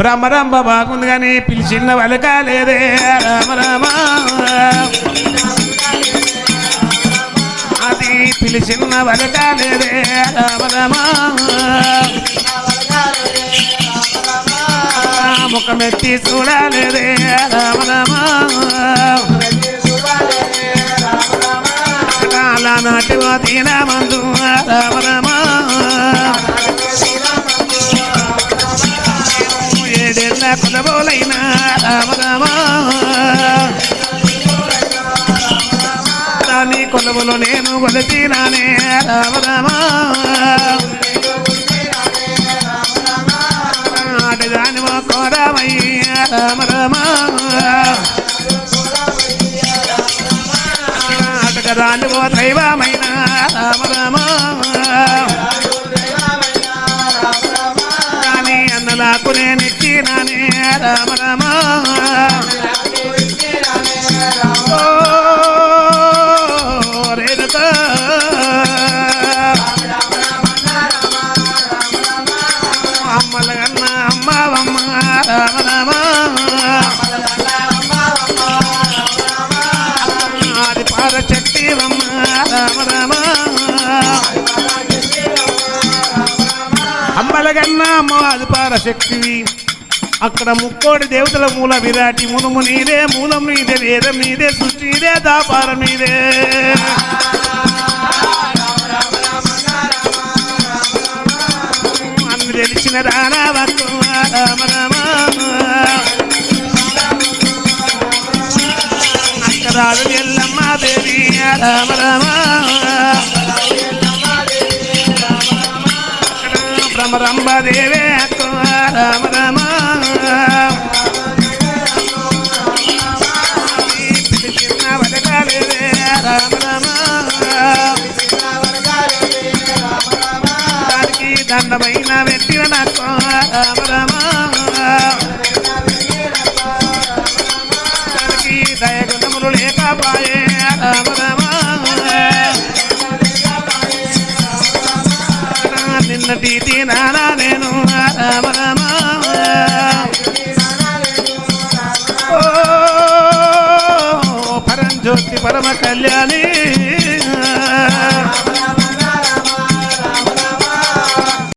బ్రహ్మరంభ బాగుంది కానీ పిలిచిన వలకాలేదే రామ రామ. అది పిలిచిన వలకాలేదే రామ రామ. ముఖమెత్తి చూడాలేదే. రామ రామ. నాటి తీన మందు రామ రామ. ఏడేళ్ళ కులబోలైన రామ రామ. దాని కొలబులో నేను కొలిచినానే రామ రామ. ఆటదాని కోరమయ్య రామ రామ. ఆటగదాని ఓ దైవమైన రామ రామ. నేను రామ రామ. అమ్మల అమ్మవమ్మ రామ రామ. ఆది పార చెట్టివమ్మ రామ రామ. అమ్మల అమ్మ ఆది శక్తివి అక్కడ ముక్కోడి దేవతల మూల విరాటి మునుము నీదే మూలం నీదే వేదం నీదే సృష్టి నీదే దాపారం నీదే అన్ని తెలిసిన రానా రామ రామ అక్కరాలు ఎల్లమ్మ దేవి రామ రామ భ్రమరంబ దేవే అక్క రామ రామ. దండమైన పెట్టిన నాకు రామ రామ దానికి దయగుణములు లేకపాయే రామ రామ నిన్నటి తినానా నేను? రామ రామ. పరమ కళ్యాణి.